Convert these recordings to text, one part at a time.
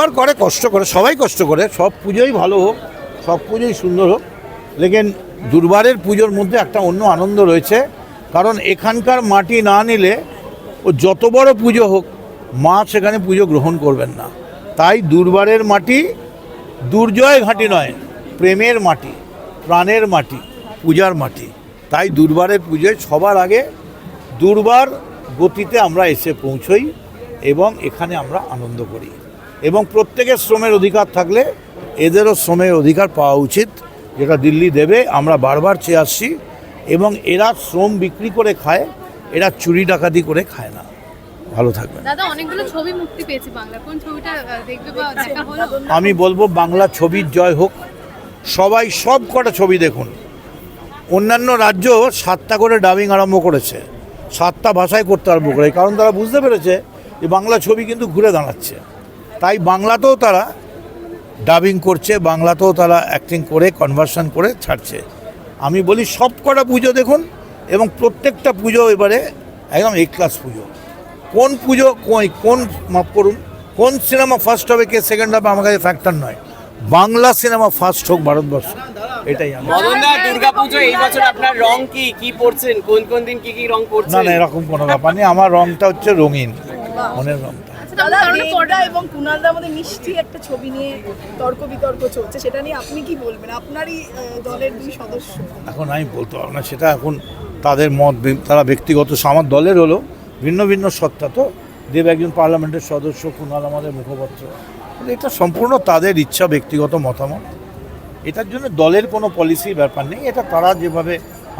দুর্বার করে কষ্ট করে, সবাই কষ্ট করে, সব পুজোই ভালো হোক, সব পুজোই সুন্দর হোক। লেকিন দুর্বারের পুজোর মধ্যে একটা অন্য আনন্দ রয়েছে, কারণ এখানকার মাটি না নিলে ও যত বড় পুজো হোক, মা সেখানে পুজো গ্রহণ করবেন না। তাই দুর্বারের মাটি দুর্জয় ঘাঁটি নয়, প্রেমের মাটি, প্রাণের মাটি, পূজার মাটি। তাই দুর্বারের পুজোয় সবার আগে দুর্বার গতিতে আমরা এসে পৌঁছই এবং এখানে আমরা আনন্দ করি। এবং প্রত্যেকের শ্রমের অধিকার থাকলে এদেরও শ্রমের অধিকার পাওয়া উচিত যেটা দিল্লি দেবে আমরা বারবার চেয়ে আসছি। এবং এরা শ্রম বিক্রি করে খায় এরা চুরি ডাকাতি করে খায় না। ভালো থাকবে দাদা অনেকগুলো ছবি মুক্তি পেয়েছে বাংলা কোন ছবিটা দেখবে বা দেখা হলো? আমি বলব বাংলা ছবির জয় হোক। সবাই সব কটা ছবি দেখুন। অন্যান্য রাজ্য সাতটা করে ডাবিং আরম্ভ করেছে। সাতটা ভাষায় করতে আরম্ভ করে কারণ তারা বুঝতে পেরেছে যে বাংলা ছবি কিন্তু ঘুরে দাঁড়াচ্ছে। তাই বাংলাতেও তারা ডাবিং করছে বাংলাতেও তারা অ্যাক্টিং করে কনভার্সন করে ছাড়ছে। আমি বলি সব কটা পুজো দেখুন এবং প্রত্যেকটা পুজো এবারে একদম এ ক্লাস পুজো। কোন পুজো কই- কোন মাফ করুন কোন সিনেমা ফার্স্ট হবে কে সেকেন্ড হবে আমার কাছে ফ্যাক্টর নয়। বাংলা সিনেমা ফার্স্ট হোক ভারতবর্ষ এটাই মদনদা দুর্গাপুজো এই বছর আপনার রং কি কি পড়ছেন কোন কোন দিন কি কি রং না পড়ছেন না এরকম কোনো ব্যাপার নেই আমার রংটা হচ্ছে রঙিন মনের আচ্ছা, দাদা কারণ এবং কুণালদার মধ্যে মিষ্টি একটা ছবি নিয়ে তর্ক বিতর্ক চলছে সেটা নিয়ে আপনি কি বলবেন? আপনারই দলের দুই সদস্য। এখন আমি বলতে পারব না সেটা এখন তাদের মত তারা ব্যক্তিগত আমার দলের হলো ভিন্ন ভিন্ন সত্তা তো। দেব একজন পার্লামেন্টের সদস্য কুনাল আমাদের মুখপাত্র। এটা সম্পূর্ণ তাদের ইচ্ছা ব্যক্তিগত মতামত। এটার জন্য দলের কোনো পলিসি ব্যাপার নেই। এটা তারা যেভাবে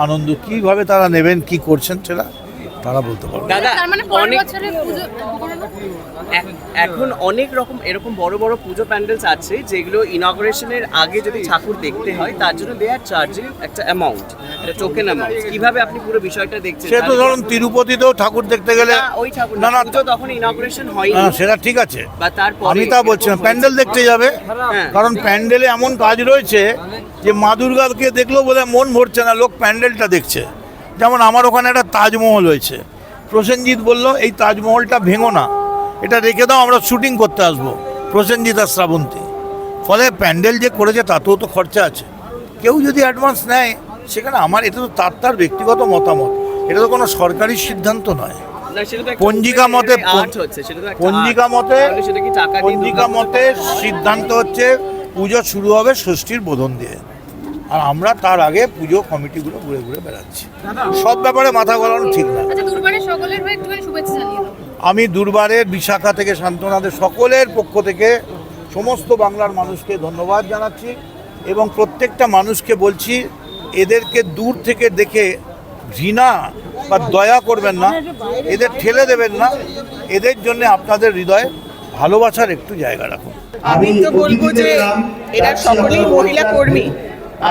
আনন্দ কীভাবে তারা নেবেন কি করছেন সেটা তারা বলতে পারবে। দাদা তার মানে অনেক এখন অনেক রকম এরকম বড় বড় পুজো প্যান্ডেলস আছে যেগুলো ইনগ্রেশনের আগে যদি ঠাকুর দেখতে হয় তার জন্য দেয়ার চার্জিং একটা অ্যামাউন্ট একটা টোকেন অ্যামাউন্ট কীভাবে আপনি পুরো বিষয়টা দেখছেন? সে তো ধরুন তিরুপতিতেও ঠাকুর দেখতে গেলে ওই ঠাকুর না না পুজো তখন ইনগ্রেশন হয়নি। না, সেটা ঠিক আছে। বা তারপরে আমি তা বলছি না প্যান্ডেল দেখতে যাবে হ্যাঁ। কারণ প্যান্ডেলে এমন কাজ রয়েছে যে মা দুর্গাকে দেখলেও বোধহয় মন ভরছে না লোক প্যান্ডেলটা দেখছে। যেমন আমার ওখানে একটা তাজমহল হয়েছে। প্রসেনজিৎ বলল এই তাজমহলটা ভেঙো না। এটা রেখে দাও আমরা শুটিং করতে আসব। প্রসেনজিৎ আর শ্রাবন্তী। ফলে প্যান্ডেল যে করেছে তাতেও তো খরচা আছে। কেউ যদি অ্যাডভান্স নেয় সেখানে আমার এটা তো তার তার ব্যক্তিগত মতামত। এটা তো কোনো সরকারি সিদ্ধান্ত নয়। পঞ্জিকা মতে পঞ্জিকা মতে পঞ্জিকা মতে সিদ্ধান্ত হচ্ছে পুজো শুরু হবে ষষ্ঠীর বোধন দিয়ে। আর আমরা তার আগে পুজো কমিটিগুলো ঘুরে ঘুরে বেড়াচ্ছি। সব ব্যাপারে মাথা গলানো ঠিক না। আচ্ছা আমি দুর্বারের বিশাখা থেকে শান্তনাদের সকলের পক্ষ থেকে সমস্ত বাংলার মানুষকে ধন্যবাদ জানাচ্ছি এবং প্রত্যেকটা মানুষকে বলছি এদেরকে দূর থেকে দেখে ঘৃণা বা দয়া করবেন না এদের ঠেলে দেবেন না এদের জন্য আপনাদের হৃদয়ে ভালোবাসার একটু জায়গা রাখুন। আমি তো বলব যে এরা সকলেই মহিলা কর্মী।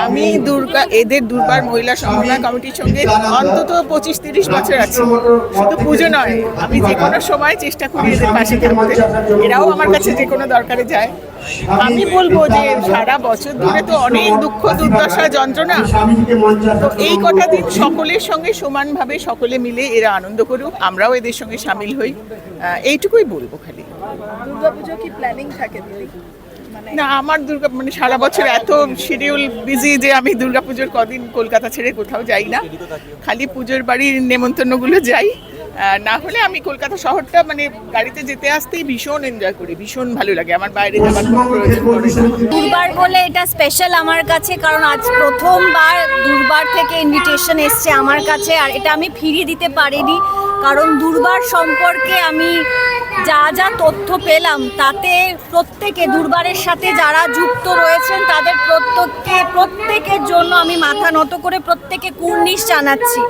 আমি দুর্গা, এদের দুর্বার মহিলা সমন্বয় কমিটির সঙ্গে অন্তত পঁচিশ তিরিশ বছর আছি। শুধু পুজো নয়, আমি যে কোনো সময় চেষ্টা করি এদের পাশে থাকতে। এরাও আমার কাছে যে কোনো দরকারে যায়। আমি বলব যে সারা বছর ধরে তো অনেক দুঃখ, দুর্দশা, যন্ত্রণা। তো এই কটা দিন সকলের সঙ্গে সমানভাবে সকলে মিলে এরা আনন্দ করুক, আমরাও এদের সঙ্গে সামিল হই। এইটুকুই বলব খালি। দুর্গাপুজো কি প্ল্যানিং থাকে না আমার দুর্গা মানে সারা বছর এত শিডিউল বিজি যে আমি দুর্গাপুজোর কদিন কলকাতা ছেড়ে কোথাও যাই না। খালি পুজোর বাড়ির নেমন্তন্নগুলো যাই। না হলে আমি কলকাতা শহরটা মানে গাড়িতে যেতে আসতেই ভীষণ এনজয় করি ভীষণ ভালো লাগে। আমার বাইরে যাওয়ার কোনো প্রয়োজন পড়ে দুর্বার বলে এটা স্পেশাল আমার কাছে কারণ আজ প্রথমবার দুর্বার থেকে ইনভিটেশন এসছে আমার কাছে আর এটা আমি ফিরিয়ে দিতে পারিনি কারণ দুর্বার সম্পর্কে আমি যা যা তথ্য পেলাম, তাতে প্রত্যেকে, দুর্বারের সাথে যারা যুক্ত রয়েছেন, তাদের প্রত্যেককে, প্রত্যেকের জন্য আমি মাথা নত করে প্রত্যেকে কুর্নিশ জানাচ্ছি।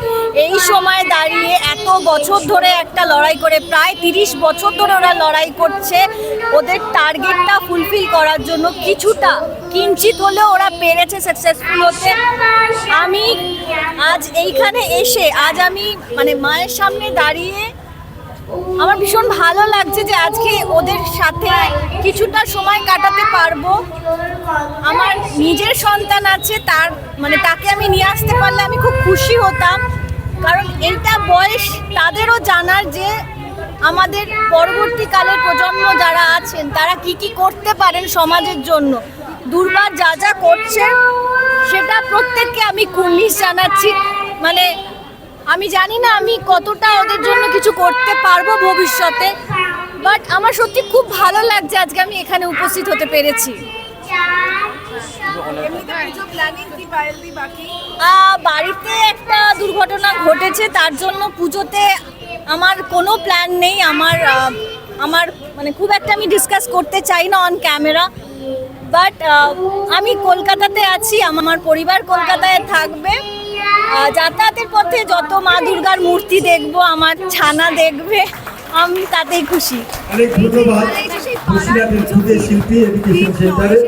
এই সময় দাঁড়িয়ে এত বছর ধরে একটা লড়াই করে, প্রায় তিরিশ বছর ধরে ওরা লড়াই করছে, ওদের টার্গেটটা ফুলফিল করার জন্য কিছুটা কিঞ্চিত হলেও ওরা পেরেছে সাকসেসফুল হতে। আমি আজ এইখানে এসে, আজ আমি মানে মায়ের সামনে দাঁড়িয়ে আমার ভীষণ ভালো লাগছে যে আজকে ওদের সাথে কিছুটা সময় কাটাতে পারব। আমার নিজের সন্তান আছে, তার মানে তাকে আমি নিয়ে আসতে পারলে আমি খুব খুশি হতাম। কারণ এইটা বয়স তাদেরও জানার যে আমাদের পরবর্তীকালের প্রজন্ম যারা আছেন, তারা কি কি করতে পারেন সমাজের জন্য। দুর্বার যা যা করছে, সেটা প্রত্যেককে আমি কুর্নিশ জানাচ্ছি। মানে আমি জানি না আমি কতটা ওদের জন্য কিছু করতে পারব ভবিষ্যতে বাট আমার সত্যি খুব ভালো লাগছে আজকে আমি এখানে উপস্থিত হতে পেরেছি। বাড়িতে একটা দুর্ঘটনা ঘটেছে, তার জন্য পুজোতে আমার কোনো প্ল্যান নেই, আমার আমার মানে খুব একটা আমি ডিসকাস করতে চাই না অন ক্যামেরা বাট আমি কলকাতাতে আছি, আমার পরিবার কলকাতায় থাকবে। যাতায়াতের পথে যত মা দুর্গার মূর্তি দেখব আমার ছানা দেখবে আমি তাতেই খুশি। অনেক ধন্যবাদ। বসিরহাটের খুদে শিল্পী এডুকেশন সেন্টারে।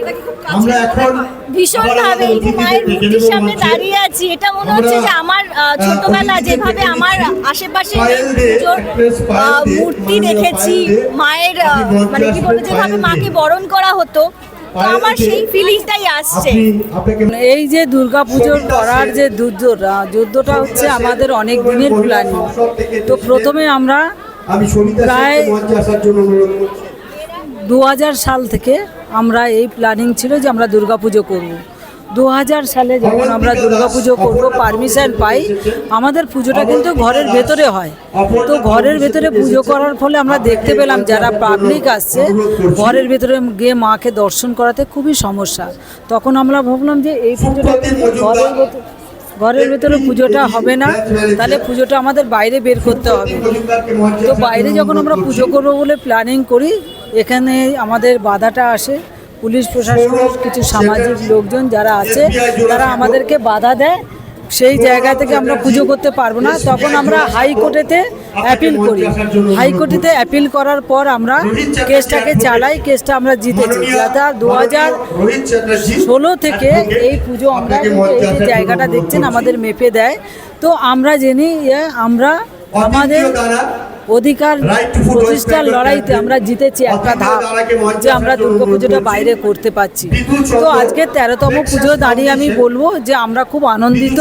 আমরা এখন ভীষণ আবার এই যে মায়ের মূর্তির সামনে দাঁড়িয়ে আছি। এটা মনে হচ্ছে যে আমার ছোটবেলা যেভাবে আমার আশেপাশে মূর্তি দেখেছি মায়ের মানে কি বলে আসবেন, যেভাবে মাকে বরণ করা হতো আমার সেই ফিলিংটাই আসছে। এই যে দুর্গা পুজোর করার যে যুদ্ধটা যুদ্ধটা হচ্ছে আমাদের অনেক দিনের প্ল্যানিং। তো প্রথমে আমরা প্রায়- দু সাল থেকে আমরা এই প্ল্যানিং ছিল যে আমরা দুর্গা পুজো করব। দু হাজার সালে যখন আমরা দুর্গা পুজো করব পারমিশন পাই, আমাদের পুজোটা কিন্তু ঘরের ভেতরে হয়। তো ঘরের ভেতরে পুজো করার ফলে আমরা দেখতে পেলাম যারা পাবলিক আসছে, ঘরের ভেতরে গিয়ে মাকে দর্শন করাতে খুবই সমস্যা। তখন আমরা ভাবলাম যে এই পুজোটা ঘরের ভেতরে ঘরের ভেতরে পুজোটা হবে না, তাহলে পুজোটা আমাদের বাইরে বের করতে হবে। তো বাইরে যখন আমরা পুজো করব বলে প্ল্যানিং করি, এখানে আমাদের বাধাটা আসে। পুলিশ প্রশাসন কিছু সামাজিক লোকজন যারা আছে তারা আমাদেরকে বাধা দেয়। সেই জায়গা থেকে আমরা পুজো করতে পারব না। তখন আমরা হাইকোর্টেতে অ্যাপিল করি। হাইকোর্টেতে অ্যাপিল করার পর আমরা কেসটাকে চালাই। কেসটা আমরা জিতেছি। যাতে দু হাজার ষোলো থেকে এই পুজো আমরা এই জায়গাটা দেখছেন আমাদের মেপে দেয়। তো আমরা জেনি আমরা আমাদের অধিকার প্রতিষ্ঠার লড়াইতে আমরা জিতেছি একটা ধাপ যে আমরা দুর্গা পুজোটা বাইরে করতে পারছি। তো আজকে তেরোতম পুজো দাঁড়িয়ে আমি বলব যে আমরা খুব আনন্দিত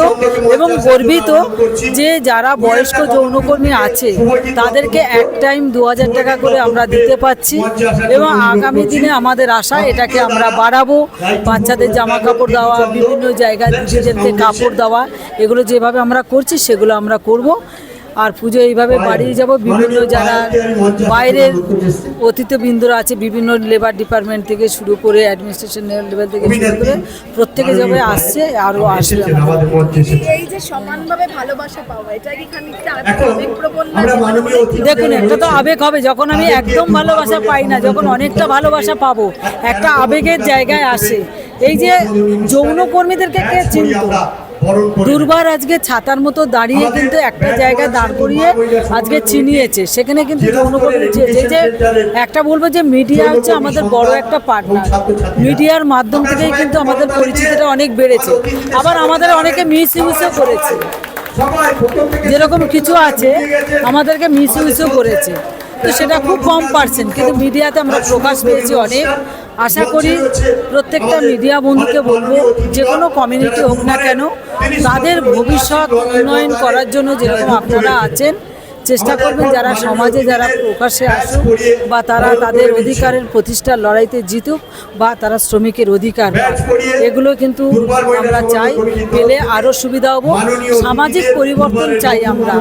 এবং গর্বিত যে যারা বয়স্ক যৌনকর্মী আছে তাদেরকে এক টাইম দু হাজার টাকা করে আমরা দিতে পাচ্ছি এবং আগামী দিনে আমাদের আশা এটাকে আমরা বাড়াবো। বাচ্চাদের জামা কাপড় দেওয়া বিভিন্ন জায়গায় দিদিদেরকে কাপড় দেওয়া এগুলো যেভাবে আমরা করছি সেগুলো আমরা করব। আর পুজো এইভাবে বাড়িয়ে যাব বিভিন্ন যারা বাইরের অতিথিবৃন্দরা আছে বিভিন্ন লেবার ডিপার্টমেন্ট থেকে শুরু করে অ্যাডমিনিস্ট্রেশন লেভেল থেকে শুরু করে প্রত্যেকে যাবে আসছে আরও আসবে এই যে সমানভাবে ভালোবাসা পাওয়া এটা কি খানিকটা দেখুন একটা তো আবেগ হবে যখন আমি একদম ভালোবাসা পাই না যখন অনেকটা ভালোবাসা পাবো একটা আবেগের জায়গায় আসে। এই যে যৌনকর্মীদেরকে কে চিনত? দুর্বার আজকে ছাতার মতো দাঁড়িয়ে কিন্তু একটা জায়গায় দাঁড় করিয়ে আজকে চিনিয়েছে সেখানে কিন্তু যে একটা বলব যে মিডিয়া হচ্ছে আমাদের বড় একটা পার্টনার মিডিয়ার মাধ্যম থেকেই কিন্তু আমাদের পরিচিতিটা অনেক বেড়েছে। আবার আমাদের অনেকে মিস ইউজও করেছে। যেরকম কিছু আছে আমাদেরকে মিস ইউজও করেছে। তো সেটা খুব কম পার্সেন্ট কিন্তু মিডিয়াতে আমরা প্রকাশ পেয়েছি অনেক। আশা করি প্রত্যেকটা মিডিয়া বন্ধুকে বলব, যে কোনো কমিউনিটি হোক না কেন, তাদের ভবিষ্যৎ উন্নয়ন করার জন্য যেরকম আপনারা আছেন চেষ্টা করবেন যারা সমাজে যারা প্রকাশ্যে আসুক বা তারা তাদের অধিকারের প্রতিষ্ঠার লড়াইতে জিতুক বা তারা শ্রমিকের অধিকার এগুলো কিন্তু আমরা চাই পেলে আরও সুবিধা হব। সামাজিক পরিবর্তন চাই আমরা।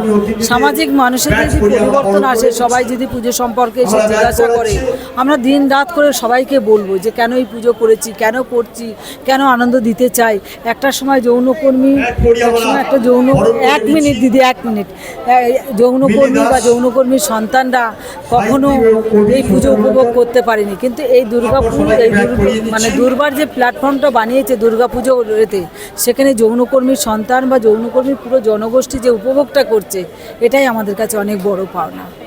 সামাজিক মানুষের যদি পরিবর্তন আসে সবাই যদি পুজো সম্পর্কে এসে জিজ্ঞাসা করে আমরা দিন রাত করে সবাইকে বলব যে কেন এই পুজো করেছি? কেন করছি? কেন আনন্দ দিতে চাই? একটা সময় যৌনকর্মী এক একটা যৌন এক মিনিট দিদি এক মিনিট। এ- যৌনকর্মী বা যৌনকর্মীর সন্তানরা কখনো এই পুজো উপভোগ করতে পারেনি। কিন্তু এই দুর্গাপুজো এই মানে দুর্বার যে প্ল্যাটফর্মটা বানিয়েছে দুর্গা পুজো এতে সেখানে যৌনকর্মীর সন্তান বা যৌনকর্মীর পুরো জনগোষ্ঠী যে উপভোগটা করছে এটাই আমাদের কাছে অনেক বড় পাওনা।